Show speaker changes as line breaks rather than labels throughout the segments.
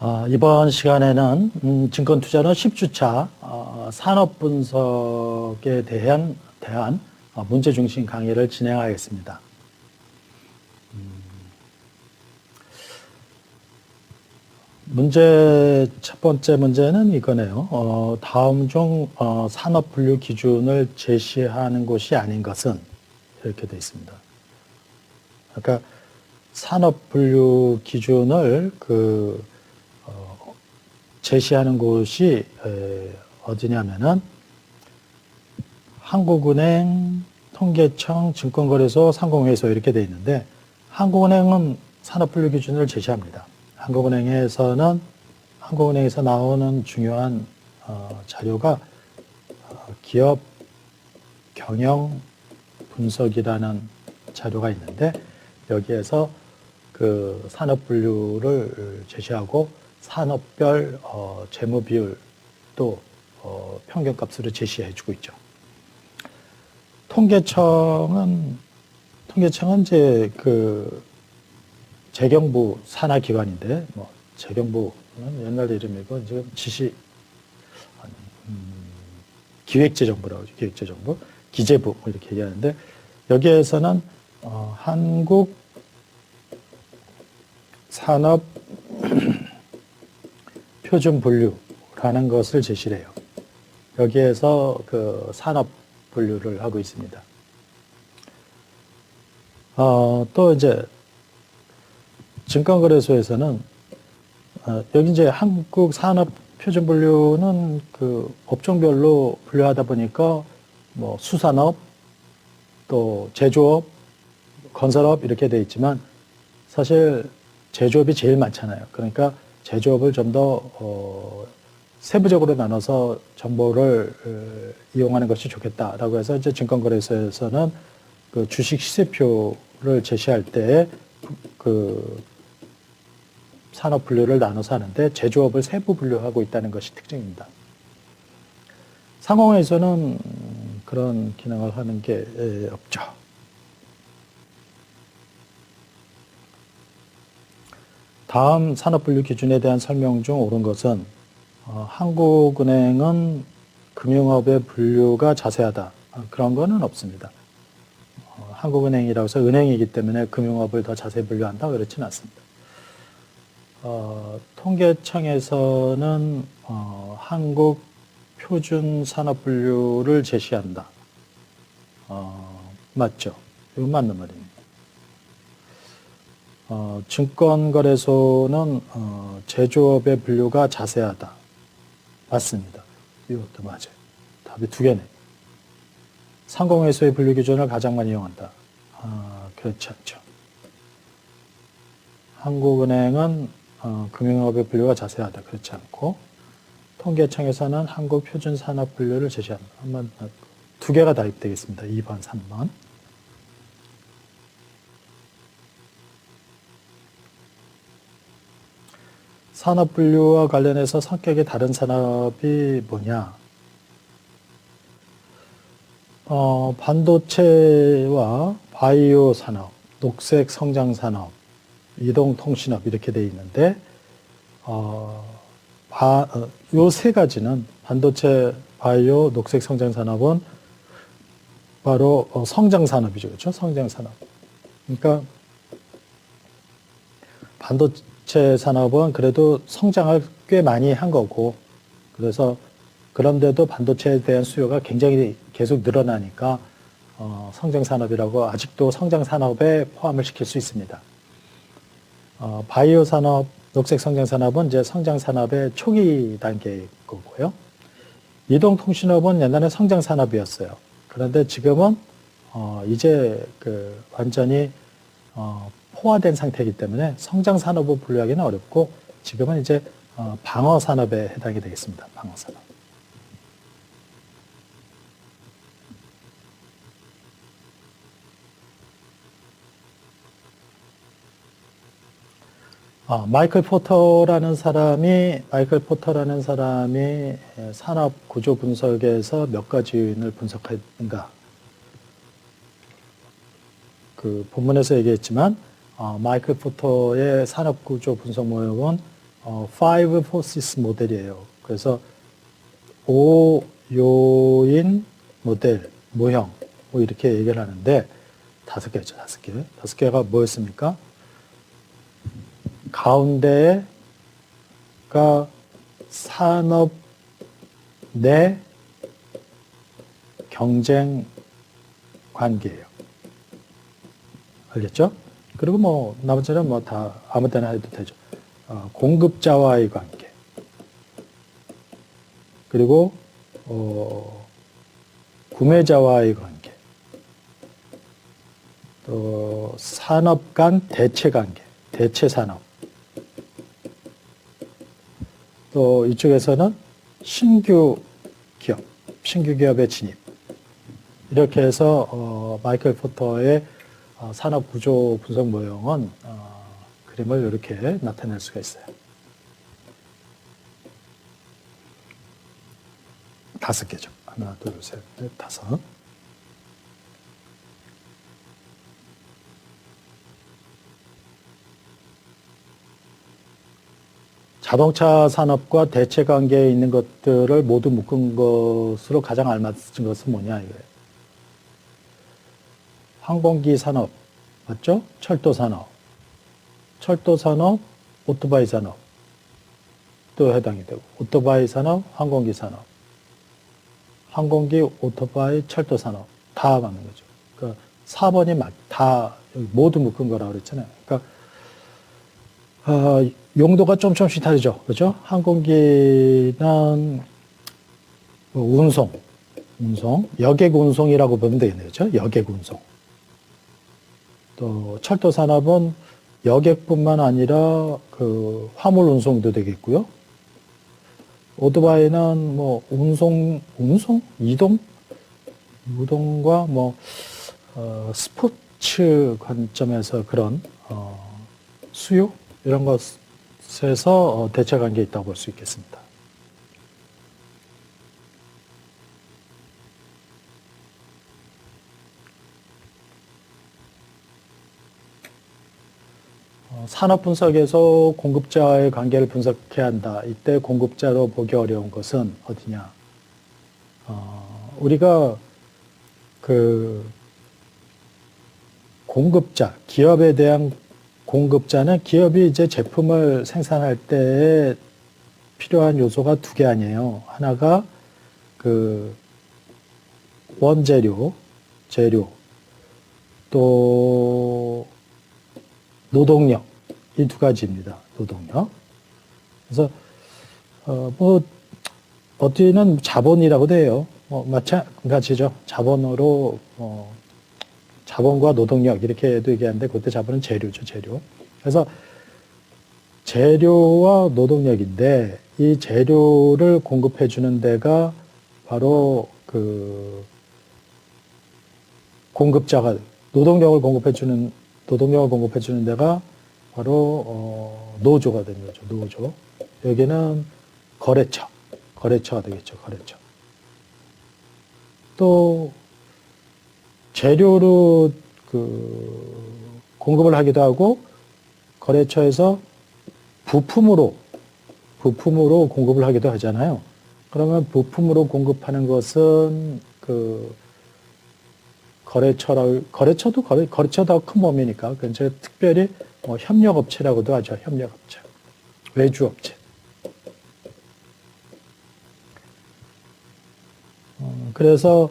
어, 이번 시간에는 음, 증권투자는 10주차 어, 산업 분석에 대한, 대한 어, 문제 중심 강의를 진행하겠습니다. 음, 문제 첫 번째 문제는 이거네요. 어, 다음 중 어, 산업 분류 기준을 제시하는 곳이 아닌 것은 이렇게 되어 있습니다. 그러니까 산업 분류 기준을 그 어, 제시하는 곳이 에, 어디냐면은 한국은행, 통계청, 증권거래소, 상공회의소 이렇게 돼 있는데 한국은행은 산업분류 기준을 제시합니다. 한국은행에서는 한국은행에서 나오는 중요한 어, 자료가 어, 기업 경영 분석이라는 자료가 있는데 여기에서 그 산업 분류를 제시하고 산업별 어, 재무 비율도 어, 평균값으로 제시해주고 있죠. 통계청은 통계청은 이제 그 재경부 산하 기관인데 뭐 재경부는 옛날 이름이고 지금 지시 음, 기획재정부라고 하죠. 기획재정부 기재부 뭐 이렇게 얘기하는데 여기에서는 어, 한국 산업 표준 분류라는 것을 제시를 해요. 여기에서 그 산업 분류를 하고 있습니다. 어, 또 이제 증권거래소에서는 어, 여기 이제 한국 산업 표준 분류는 그 업종별로 분류하다 보니까 뭐 수산업 또 제조업 건설업 이렇게 돼 있지만 사실 제조업이 제일 많잖아요. 그러니까 제조업을 좀 더 어, 세부적으로 나눠서 정보를 어, 이용하는 것이 좋겠다라고 해서 이제 증권거래소에서는 그 주식 시세표를 제시할 때 그 산업 분류를 나눠서 하는데 제조업을 세부 분류하고 있다는 것이 특징입니다. 상공에서는 그런 기능을 하는 게 없죠. 다음 산업분류 기준에 대한 설명 중 옳은 것은 어, 한국은행은 금융업의 분류가 자세하다. 어, 그런 거는 없습니다. 어, 한국은행이라고 해서 은행이기 때문에 금융업을 더 자세히 분류한다. 그렇지는 않습니다. 어, 통계청에서는 어, 한국 표준 산업 분류를 제시한다. 어, 맞죠? 이거 맞는 말입니다. 어, 증권거래소는 어, 제조업의 분류가 자세하다. 맞습니다. 이것도 맞아요. 답이 두 개네. 상공회소의 분류 기준을 가장 많이 이용한다. 아, 그렇지 않죠. 한국은행은 어, 금융업의 분류가 자세하다. 그렇지 않고 통계청에서는 한국 표준 산업 분류를 제시한다. 한번 두 개가 답입되겠습니다. 2번, 3번. 산업 분류와 관련해서 성격이 다른 산업이 뭐냐? 어, 반도체와 바이오 산업, 녹색 성장 산업, 이동 통신업 이렇게 돼 있는데 어, 요세 가지는 반도체, 바이오, 녹색 성장 산업은 바로 어, 성장 산업이죠. 그렇죠? 성장 산업. 그러니까 반도체 산업은 그래도 성장을 꽤 많이 한 거고 그래서 그런데도 반도체에 대한 수요가 굉장히 계속 늘어나니까 어, 성장 산업이라고 아직도 성장 산업에 포함을 시킬 수 있습니다. 어, 바이오 산업, 녹색 성장 산업은 이제 성장 산업의 초기 단계일 거고요. 이동통신업은 옛날에 성장 산업이었어요. 그런데 지금은 어, 이제 그 완전히 어, 포화된 상태이기 때문에 성장 산업을 분류하기는 어렵고 지금은 이제 어, 방어 산업에 해당이 되겠습니다. 방어 산업. 아, 마이클 포터라는 사람이 마이클 포터라는 사람이 산업 구조 분석에서 몇 가지 요인을 분석했는가? 그 본문에서 얘기했지만 어, 마이클 포터의 산업 구조 분석 모형은 어, five forces 모델이에요. 그래서 5요인 모델, 모형, 뭐 이렇게 얘기를 하는데 다섯 개죠, 다섯 개. 다섯 개가 뭐였습니까? 가운데가 산업 내 경쟁 관계예요. 알겠죠? 그리고 뭐 나머지는 뭐 다 아무 때나 해도 되죠. 어, 공급자와의 관계. 그리고 어, 구매자와의 관계. 또 산업 간 대체 관계, 대체 산업. 또 이쪽에서는 신규 기업, 신규 기업의 진입. 이렇게 해서 어, 마이클 포터의 어, 산업 구조 분석 모형은 어, 그림을 이렇게 나타낼 수가 있어요. 다섯 개죠. 하나, 둘, 셋, 넷, 다섯. 자동차 산업과 대체 관계에 있는 것들을 모두 묶은 것으로 가장 알맞은 것은 뭐냐 이거예요. 항공기 산업 맞죠? 철도 산업, 철도 산업, 오토바이 산업 또 해당이 되고 오토바이 산업, 항공기 산업, 항공기, 오토바이, 철도 산업 다 맞는 거죠. 그러니까 4번이 막 다 모두 묶은 거라고 그랬잖아요. 그러니까 어, 용도가 좀 조금씩 다르죠. 그죠? 항공기는 뭐 운송, 운송, 여객 운송이라고 보면 되겠네요. 그죠? 여객 운송. 또 철도 산업은 여객뿐만 아니라 그 화물 운송도 되겠고요. 오토바이는 뭐 운송, 운송, 이동, 이동과 뭐 어, 스포츠 관점에서 그런 어, 수요 이런 것에서 어, 대체 관계에 있다고 볼 수 있겠습니다. 산업 분석에서 공급자와의 관계를 분석해야 한다. 이때 공급자로 보기 어려운 것은 어디냐? 어, 우리가 그 공급자, 기업에 대한 공급자는 기업이 이제 제품을 생산할 때 필요한 요소가 두 개 아니에요. 하나가 그 원재료, 재료, 또 노동력 이 두 가지입니다. 노동력. 그래서 어 뭐 어디는 자본이라고도 해요. 뭐 마찬가지죠. 자본으로 어 자본과 노동력 이렇게도 얘기하는데 그때 자본은 재료죠, 재료. 그래서 재료와 노동력인데 이 재료를 공급해 주는 데가 바로 그 공급자가 노동력을 공급해 주는 노동력을 공급해 주는 데가 바로 어, 노조가 되는 거죠. 노조. 여기는 거래처, 거래처가 되겠죠. 거래처. 또 재료로 그 공급을 하기도 하고 거래처에서 부품으로 부품으로 공급을 하기도 하잖아요. 그러면 부품으로 공급하는 것은 그 거래처라 거래처도 거래 거래처도 큰 범위니까 그래서 특별히 뭐 협력업체라고도 하죠. 협력업체, 외주업체. 어, 그래서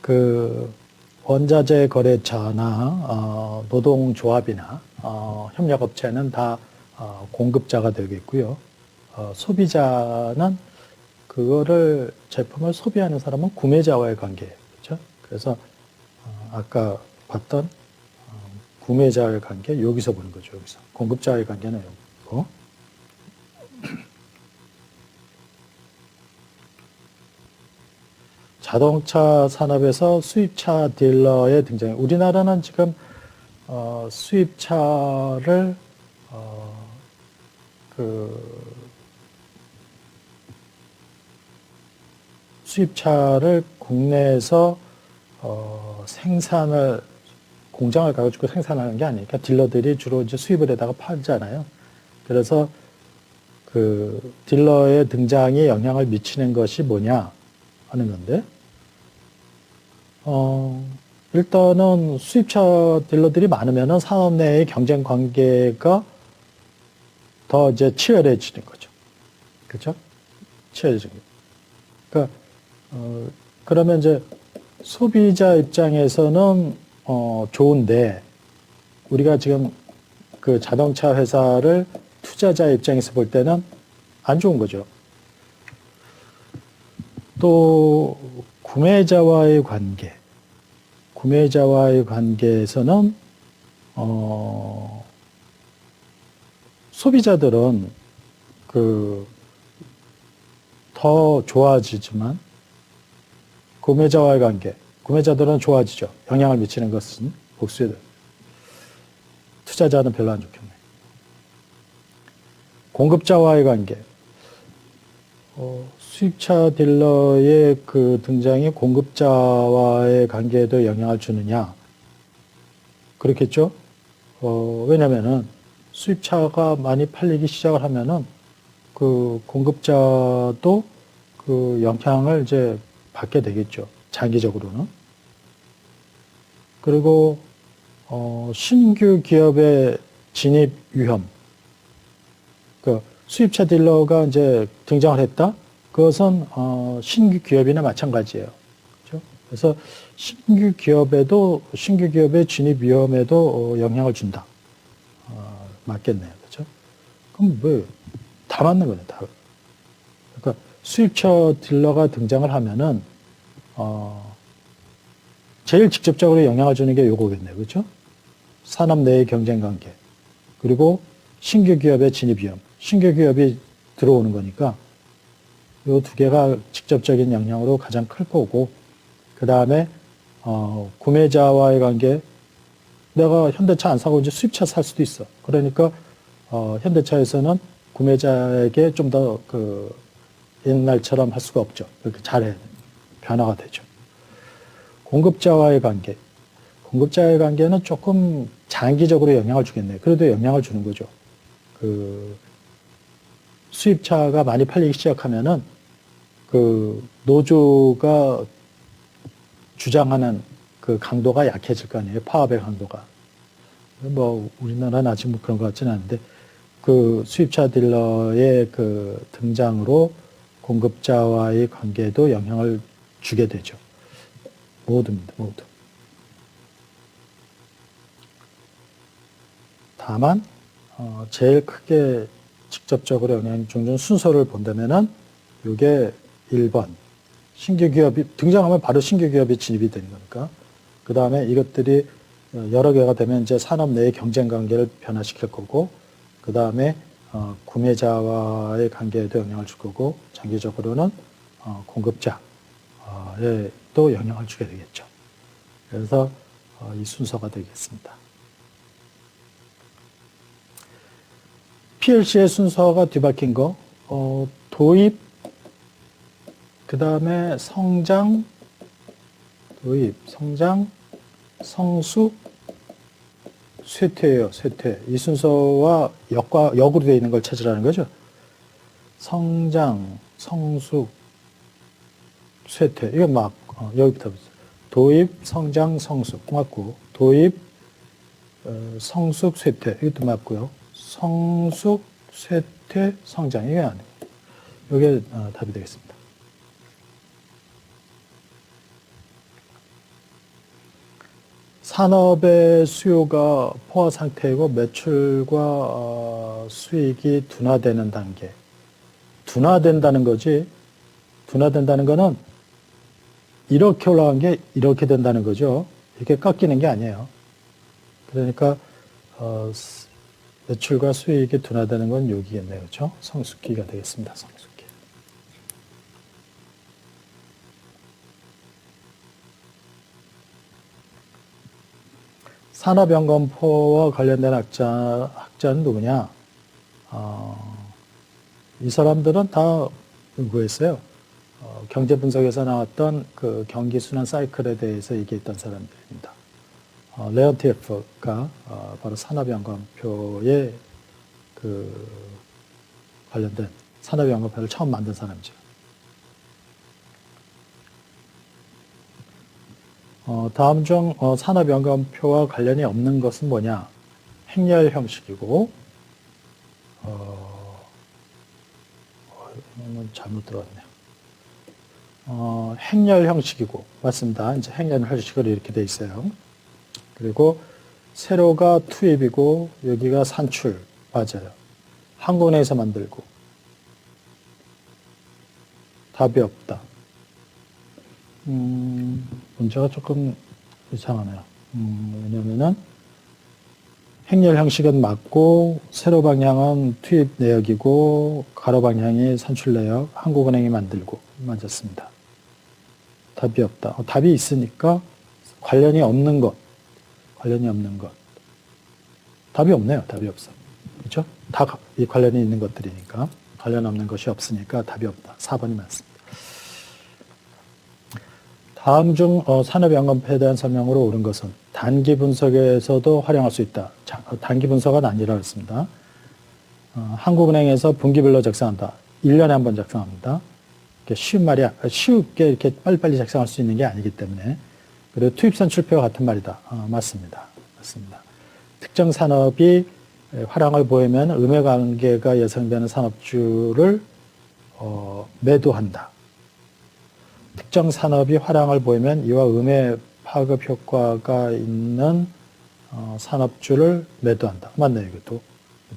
그 원자재 거래처나 어, 노동조합이나 어, 협력업체는 다 어, 공급자가 되겠고요. 어, 소비자는 그거를 제품을 소비하는 사람은 구매자와의. 그렇죠? 그래서 어, 아까 봤던 어, 구매자와의 관계 여기서 보는 거죠. 여기서 공급자와의 관계는 여기고. 자동차 산업에서 수입차 딜러의 등장. 우리나라는 지금 어, 수입차를 어, 그 수입차를 국내에서 어, 생산을 공장을 가가지고 생산하는 게 아니니까 딜러들이 주로 이제 수입을 해다가 팔잖아요. 그래서 그 딜러의 등장이 영향을 미치는 것이 뭐냐 하는 건데, 어, 일단은 수입차 딜러들이 많으면은 산업 내의 경쟁 관계가 더 이제 치열해지는 거죠. 그렇죠? 치열해지는 거죠. 그러니까 어, 그러면 이제 소비자 입장에서는 어, 좋은데 우리가 지금 그 자동차 회사를 투자자 입장에서 볼 때는 안 좋은 거죠. 또 구매자와의 관계, 구매자와의 관계에서는 어, 소비자들은 그 더 좋아지지만 구매자와의 관계, 구매자들은 좋아지죠. 영향을 미치는 것은 복수들. 투자자는 별로 안 좋겠네. 공급자와의 관계. 어, 수입차 딜러의 그 등장이 공급자와의 관계에도 영향을 주느냐? 그렇겠죠? 어, 왜냐면은 수입차가 많이 팔리기 시작을 하면은 그 공급자도 그 영향을 이제 받게 되겠죠. 장기적으로는. 그리고 어, 신규 기업의 진입 위험. 그 수입차 딜러가 이제 등장을 했다. 그것은 어, 신규 기업이나 마찬가지예요. 그렇죠? 그래서 신규 기업에도 신규 기업의 진입 위험에도 어, 영향을 준다. 어, 맞겠네요. 그렇죠? 그럼 뭐다 맞는 거네. 다. 그러니까 수입차 딜러가 등장을 하면은 어, 제일 직접적으로 영향을 주는 게 요거겠네요. 그렇죠? 산업 내의 경쟁 관계. 그리고 신규 기업의 진입 위험. 신규 기업이 들어오는 거니까 요 두 개가 직접적인 영향으로 가장 클 거고 그 다음에 어, 구매자와의 관계 내가 현대차 안 사고 이제 수입차 살 수도 있어. 그러니까 어, 현대차에서는 구매자에게 좀 더 그 옛날처럼 할 수가 없죠. 그렇게 잘해 변화가 되죠. 공급자와의 관계. 공급자의 관계는 조금 장기적으로 영향을 주겠네요. 그래도 영향을 주는 거죠. 그 수입차가 많이 팔리기 시작하면은 그 노조가 주장하는 그 강도가 약해질 거 아니에요. 파업의 강도가. 뭐 우리나라는 아직 뭐 그런 것 같지는 않은데 그 수입차 딜러의 그 등장으로 공급자와의 관계에도 영향을 주게 되죠. 모두입니다. 모두. 다만 어, 제일 크게 직접적으로 영향을 주는 순서를 본다면은 이게 1번 신규 기업이 등장하면 바로 신규 기업이 진입이 되는 거니까 그 다음에 이것들이 여러 개가 되면 이제 산업 내의 경쟁 관계를 변화시킬 거고 그 다음에 어, 구매자와의 관계에도 영향을 줄 거고 장기적으로는 어, 공급자 에도 영향을 주게 되겠죠. 그래서 어, 이 순서가 되겠습니다. PLC의 순서가 뒤바뀐 거, 어, 도입, 그 다음에 성장, 도입, 성장, 성숙, 쇠퇴예요, 쇠퇴. 이 순서와 역과, 역으로 되어 있는 걸 찾으라는 거죠. 성장, 성숙, 쇠퇴. 이거 막, 어, 여기부터. 도입, 성장, 성숙. 맞고, 도입, 어, 성숙, 쇠퇴. 이것도 맞고요. 성숙, 쇠퇴, 성장. 이게 안 돼요. 이게 어, 답이 되겠습니다. 산업의 수요가 포화 상태이고 매출과 어, 수익이 둔화되는 단계. 둔화된다는 거지. 둔화된다는 거는 이렇게 올라간 게 이렇게 된다는 거죠. 이렇게 깎이는 게 아니에요. 그러니까 어, 매출과 수익이 둔화되는 건 여기겠네요. 그렇죠? 성숙기가 되겠습니다. 성숙기. 산업연금포와 관련된 학자, 학자는 누구냐? 어, 이 사람들은 다 누구였어요? 어, 경제 분석에서 나왔던 그 경기 순환 사이클에 대해서 얘기했던 사람들입니다. 어, 레온티에프가 어, 바로 산업연금표의 그 관련된 산업연금표를 처음 만든 사람이죠. 어, 다음 중 어, 산업연금표와 관련이 없는 것은 뭐냐? 행렬 형식이고, 어, 어, 잘못 들었네요. 어, 행렬 형식이고, 맞습니다. 이제 행렬 형식으로 이렇게 돼 있어요. 그리고 세로가 투입이고, 여기가 산출, 맞아요. 한국내에서 만들고, 답이 없다. 음, 문제가 조금 이상하네요. 음, 왜냐면은 행렬 형식은 맞고 세로 방향은 투입 내역이고 가로 방향이 산출 내역, 한국은행이 만들고 맞았습니다. 답이 없다. 어, 답이 있으니까 관련이 없는 것, 관련이 없는 것. 답이 없네요. 답이 없어. 그렇죠? 다 이 관련이 있는 것들이니까 관련 없는 것이 없으니까 답이 없다. 4번이 맞습니다. 다음 중 어, 산업 연금표에 대한 설명으로 옳은 것은 단기 분석에서도 활용할 수 있다. 자, 어, 단기 분석은 아니라 했습니다. 어, 한국은행에서 분기별로 작성한다. 1년에 한 번 작성합니다. 쉬운 말이, 아, 쉽게 이렇게 빨리빨리 작성할 수 있는 게 아니기 때문에. 그리고 투입선 출표와 같은 말이다. 어, 맞습니다. 맞습니다. 특정 산업이 화랑을 보이면 음의 관계가 예상되는 산업주를 어, 매도한다. 특정 산업이 화랑을 보이면 이와 음의 파급 효과가 있는 어, 산업주를 매도한다. 맞네요, 이것도.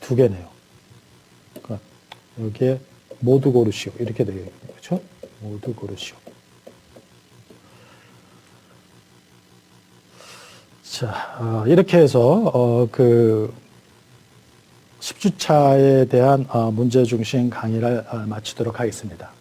두 개네요. 그러니까 여기에 모두 고르시오. 이렇게 되겠죠. 그렇죠? 모두 고르시오. 자, 어, 이렇게 해서 어, 그 10주차에 대한 어, 문제 중심 강의를 어, 마치도록 하겠습니다.